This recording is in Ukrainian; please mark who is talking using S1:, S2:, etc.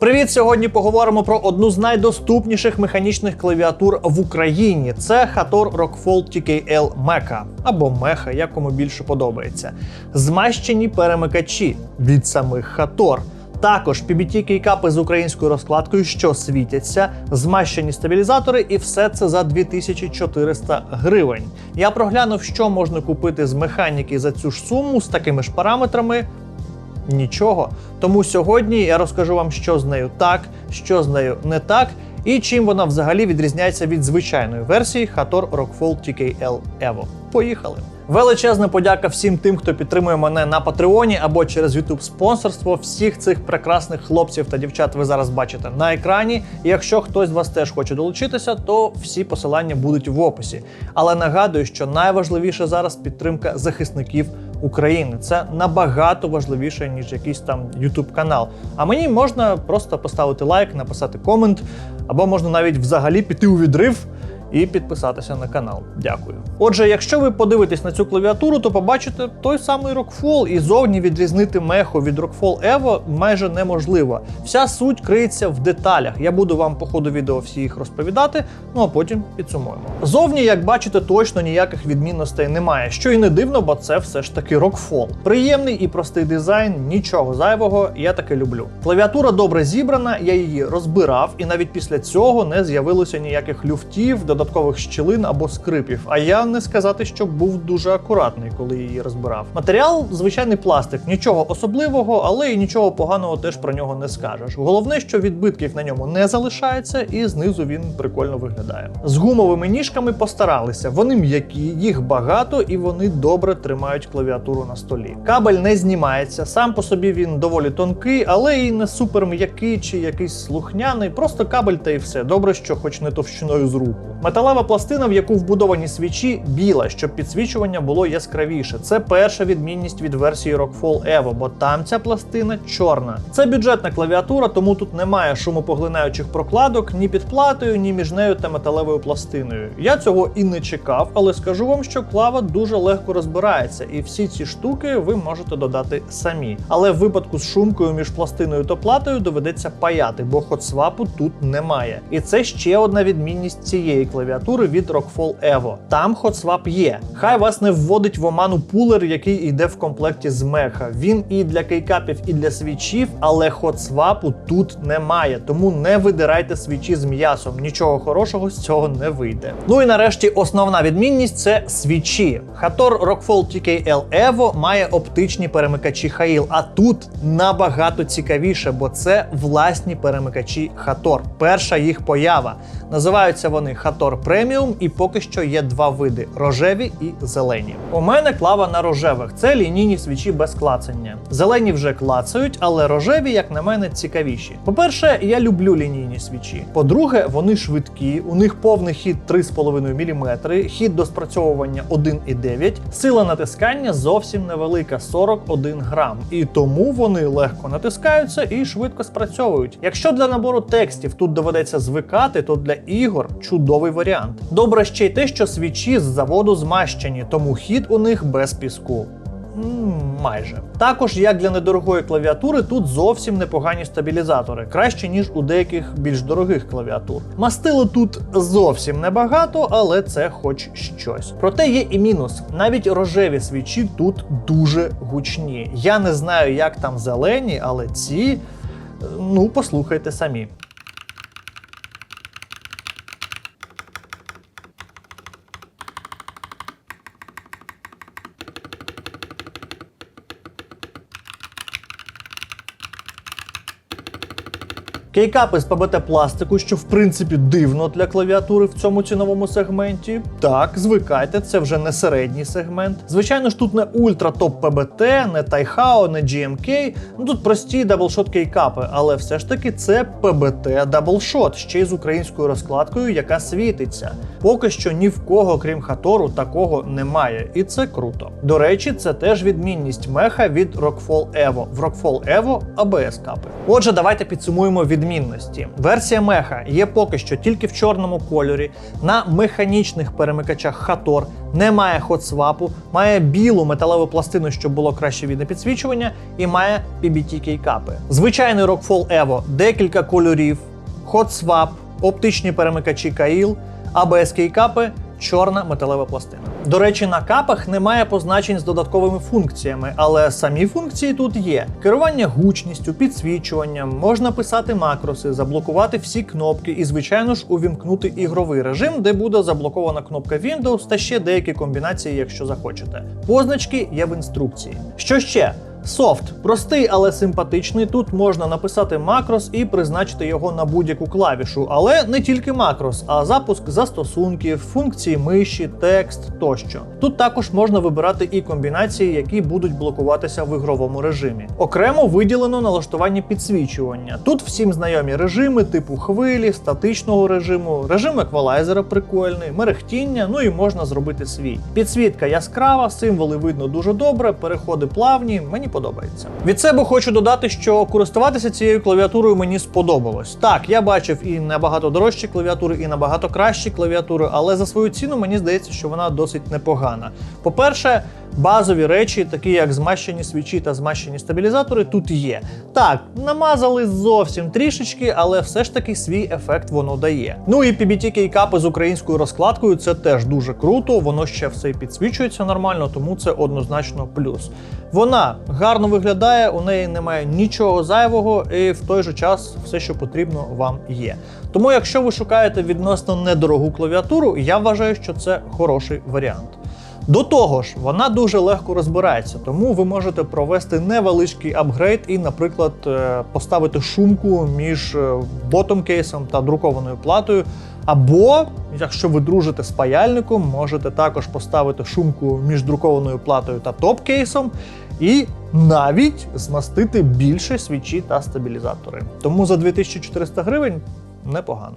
S1: Привіт! Сьогодні поговоримо про одну з найдоступніших механічних клавіатур в Україні. Це Hator Rockfall TKL Mecha або Mecha, як кому більше подобається. Змащені перемикачі від самих Hator. Також PBT кейкапи з українською розкладкою, що світяться, змащені стабілізатори, і все це за 2400 гривень. Я проглянув, що можна купити з механіки за цю ж суму з такими ж параметрами. Нічого. Тому сьогодні я розкажу вам, що з нею так, що з нею не так, і чим вона взагалі відрізняється від звичайної версії Hator Rockfall TKL Evo. Поїхали! Величезна подяка всім тим, хто підтримує мене на Патреоні або через YouTube спонсорство. Всіх цих прекрасних хлопців та дівчат ви зараз бачите на екрані. Якщо хтось з вас теж хоче долучитися, то всі посилання будуть в описі. Але нагадую, що найважливіше зараз підтримка захисників України. Це набагато важливіше, ніж якийсь там YouTube канал. А мені можна просто поставити лайк, написати комент, або можна навіть взагалі піти у відрив і підписатися на канал. Дякую. Отже, якщо ви подивитесь на цю клавіатуру, то побачите той самий Rockfall, і зовні відрізнити меху від Rockfall Evo майже неможливо. Вся суть криється в деталях. Я буду вам по ходу відео всі їх розповідати, ну а потім підсумуємо. Зовні, як бачите, точно ніяких відмінностей немає, що і не дивно, бо це все ж таки Rockfall. Приємний і простий дизайн, нічого зайвого, я таки люблю. Клавіатура добре зібрана, я її розбирав, і навіть після цього не з'явилося ніяких люфтів, додаткових щілин або скрипів. А я не сказати, що був дуже акуратний, коли її розбирав. Матеріал звичайний пластик, нічого особливого, але і нічого поганого теж про нього не скажеш. Головне, що відбитків на ньому не залишається, і знизу він прикольно виглядає. З гумовими ніжками постаралися. Вони м'які, їх багато і вони добре тримають клавіатуру на столі. Кабель не знімається, сам по собі він доволі тонкий, але і не супер м'який чи якийсь слухняний. Просто кабель та й все. Добре, що хоч не товщиною з руку. Металева пластина, в яку вбудовані свічі, біла, щоб підсвічування було яскравіше. Це перша відмінність від версії Rockfall Evo, бо там ця пластина чорна. Це бюджетна клавіатура, тому тут немає шумопоглинаючих прокладок ні під платою, ні між нею та металевою пластиною. Я цього і не чекав, але скажу вам, що клава дуже легко розбирається, і всі ці штуки ви можете додати самі. Але в випадку з шумкою між пластиною та платою доведеться паяти, бо хотсвапу тут немає. І це ще одна відмінність цієї клавіатури від Rockfall Evo. Там хотсвап є. Хай вас не вводить в оману пулер, який йде в комплекті з меха. Він і для кейкапів, і для свічів, але хотсвапу тут немає. Тому не видирайте свічі з м'ясом. Нічого хорошого з цього не вийде. Ну і нарешті основна відмінність це свічі. Hator Rockfall TKL Evo має оптичні перемикачі Хаїл, а тут набагато цікавіше, бо це власні перемикачі Hator. Перша їх поява. Називаються вони Hator Premium і поки що є два види рожеві і зелені. У мене клава на рожевих. Це лінійні свічі без клацання. Зелені вже клацають, але рожеві, як на мене, цікавіші. По-перше, я люблю лінійні свічі. По-друге, вони швидкі, у них повний хід 3,5 мм, хід до спрацьовування 1,9, сила натискання зовсім невелика 41 грам. І тому вони легко натискаються і швидко спрацьовують. Якщо для набору текстів тут доведеться звикати, то для ігор чудовий варіант. Добре ще й те, що свічі з заводу змащені, тому хід у них без піску. Майже також, як для недорогої клавіатури, тут зовсім непогані стабілізатори, краще ніж у деяких більш дорогих клавіатур. Мастилу тут зовсім небагато, але це хоч щось. Проте є і мінус. Навіть рожеві свічі тут дуже гучні. Я не знаю, як там зелені, але ці, ну послухайте самі. Кейкапи з ПБТ пластику, що в принципі дивно для клавіатури в цьому ціновому сегменті. Так, звикайте, це вже не середній сегмент. Звичайно ж, тут не ультра топ ПБТ, не Тайхао, не GMK. Ну тут прості даблшот кейкапи, але все ж таки це ПБТ даблшот, ще й з українською розкладкою, яка світиться. Поки що ні в кого, крім Хатору, такого немає, і це круто. До речі, це теж відмінність меха від Rockfall Evo. В Rockfall Evo ABS капи. Отже, давайте підсумуємо відмінність відмінності. Версія меха є поки що тільки в чорному кольорі. На механічних перемикачах Хатор немає хотсвапу, має білу металеву пластину, щоб було краще відне підсвічування, і має PBT кейкапи. Звичайний Rockfall Evo декілька кольорів, хотсвап, оптичні перемикачі Каїл, ABS кейкапи. Чорна металева пластина. До речі, на капах немає позначень з додатковими функціями, але самі функції тут є: керування гучністю, підсвічуванням, можна писати макроси, заблокувати всі кнопки і, звичайно ж, увімкнути ігровий режим, де буде заблокована кнопка Windows та ще деякі комбінації, якщо захочете. Позначки є в інструкції. Що ще? Софт простий, але симпатичний. Тут можна написати макрос і призначити його на будь-яку клавішу, але не тільки макрос, а запуск застосунків, функції миші, текст тощо. Тут також можна вибирати і комбінації, які будуть блокуватися в ігровому режимі. Окремо виділено налаштування підсвічування. Тут всім знайомі режими типу хвилі, статичного режиму, режим еквалайзера прикольний, мерехтіння, ну і можна зробити свій. Підсвітка яскрава, символи видно дуже добре, переходи плавні. Мені подобається. Від себе хочу додати, що користуватися цією клавіатурою мені сподобалось. Так, я бачив і набагато дорожчі клавіатури, і набагато кращі клавіатури, але за свою ціну мені здається, що вона досить непогана. По-перше, базові речі, такі як змащені свічі та змащені стабілізатори, тут є. Так, намазали зовсім трішечки, але все ж таки свій ефект воно дає. Ну і PBT кейкапи з українською розкладкою це теж дуже круто. Воно ще все підсвічується нормально, тому це однозначно плюс. Вона гарно виглядає, у неї немає нічого зайвого, і в той же час все, що потрібно, вам є. Тому, якщо ви шукаєте відносно недорогу клавіатуру, я вважаю, що це хороший варіант. До того ж, вона дуже легко розбирається, тому ви можете провести невеличкий апгрейд і, наприклад, е, поставити шумку між е, ботом-кейсом та друкованою платою. Або, якщо ви дружите з паяльником, можете також поставити шумку між друкованою платою та топ-кейсом і навіть змастити більше свічі та стабілізатори. Тому за 2400 гривень непогано.